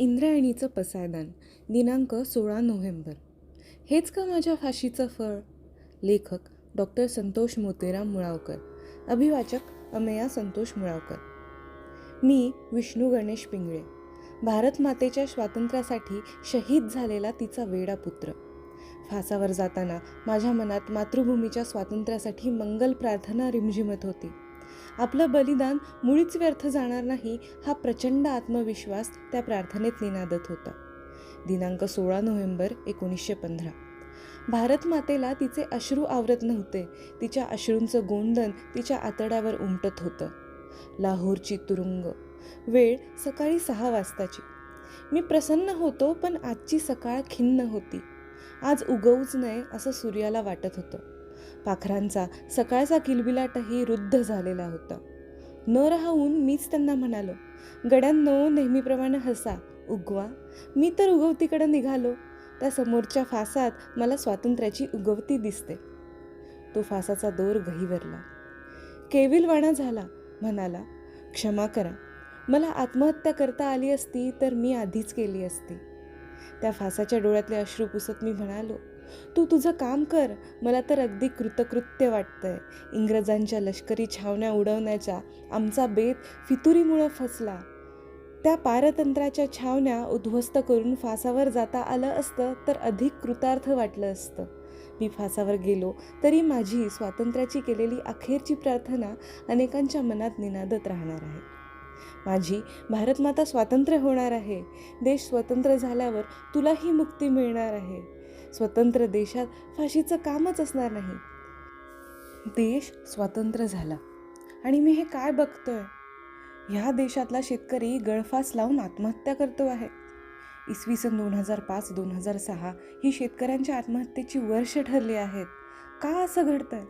इंद्रायणीचं पसायदान दिनांक सोळा नोव्हेंबर. हेच का माझ्या फाशीचं फळ? लेखक डॉक्टर संतोष मोतीराम मुळावकर. अभिवाचक अमेया संतोष मुळावकर. मी विष्णू गणेश पिंगळे. भारत मातेच्या स्वातंत्र्यासाठी शहीद झालेला तिचा वेडा पुत्र. फासावर जाताना माझ्या मनात मातृभूमीच्या स्वातंत्र्यासाठी मंगल प्रार्थना रिमझिमत होती. आपलं बलिदान मुळीच व्यर्थ जाणार नाही हा प्रचंड आत्मविश्वास त्या प्रार्थनेत निनादत होता. दिनांक सोळा नोव्हेंबर एकोणीसशे पंधरा. भारत मातेला तिचे अश्रू आवरत नव्हते. तिच्या अश्रूंचं गोंदन तिच्या आतड्यावर उमटत होतं. लाहोरची तुरुंग. वेळ सकाळी सहा वाजताची. मी प्रसन्न होतो पण आजची सकाळ खिन्न होती. आज उगवूच नये असं सूर्याला वाटत होतं. पाखरांचा सकाळचा किलबिलाटही रुद्ध झालेला होता. न राहून मीच त्यांना म्हणालो गड्यांनो नेहमीप्रमाणे हसा. उगवा. मी तर उगवतीकडे निघालो. त्या समोरच्या फासात मला स्वातंत्र्याची उगवती दिसते. तो फासाचा दोर गहीवरला केविलवाणा झाला म्हणाला. क्षमा करा. मला आत्महत्या करता आली असती तर मी आधीच केली असती. त्या फासाच्या डोळ्यातले अश्रू पुसत मी म्हणालो तू तुझं काम कर. मला तर अगदी कृतकृत्य वाटतंय. इंग्रजांच्या लष्करी छावण्या उडवण्याचा आमचा बेत फितुरीमुळं फसला. त्या पारतंत्र्याच्या छावण्या उद्ध्वस्त करून फासावर जाता आलं असतं तर अधिक कृतार्थ वाटलं असतं. मी फासावर गेलो तरी माझी स्वातंत्र्याची केलेली अखेरची प्रार्थना अनेकांच्या मनात निनादत राहणार आहे. माझी भारतमाता स्वातंत्र्य होणार आहे. देश स्वतंत्र झाल्यावर तुलाही मुक्ती मिळणार आहे. स्वतंत्र देशात फाशीचं कामच असणार नाही. देश स्वतंत्र झाला. आणि मी हे काय बघतोय? ह्या देशातला शेतकरी गळफास लावून आत्महत्या करतो आहे. इसवी सन दोन हजार पाच दोन हजार सहा ही शेतकऱ्यांच्या आत्महत्येची वर्ष ठरली आहेत. का असं घडतंय?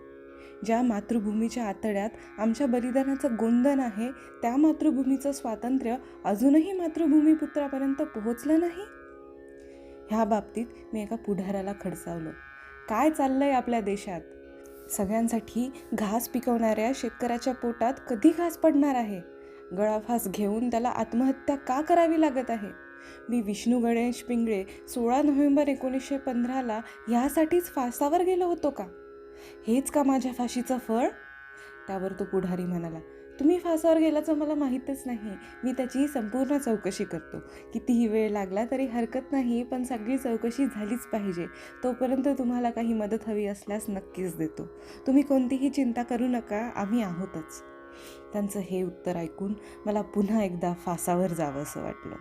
ज्या मातृभूमीच्या आतड्यात आमच्या बलिदानाचं गोंधन आहे त्या मातृभूमीचं स्वातंत्र्य अजूनही मातृभूमी पुत्रापर्यंत पोहोचलं नाही? ह्या बाबतीत मी एका पुढाऱ्याला खडसावलं. काय चाललं आहे आपल्या देशात? सगळ्यांसाठी घास पिकवणाऱ्या शेतकऱ्याच्या पोटात कधी घास पडणार आहे? गळाफास घेऊन त्याला आत्महत्या का करावी लागत आहे? मी विष्णू गणेश पिंगळे सोळा नोव्हेंबर एकोणीसशे पंधराला ह्यासाठीच फासावर गेलो होतो का? हेच का माझ्या फाशीचं फळ? त्यावर तो पुढारी म्हणाला तुम्ही फासावर गेल्याचं मला माहीतच नाही. मी त्याची संपूर्ण चौकशी करतो. कितीही वेळ लागला तरी हरकत नाही पण सगळी चौकशी झालीच पाहिजे. तोपर्यंत तुम्हाला काही मदत हवी असल्यास नक्कीच देतो. तुम्ही कोणतीही चिंता करू नका आम्ही आहोतच. त्यांचं हे उत्तर ऐकून मला पुन्हा एकदा फासावर जावं असं वाटलं.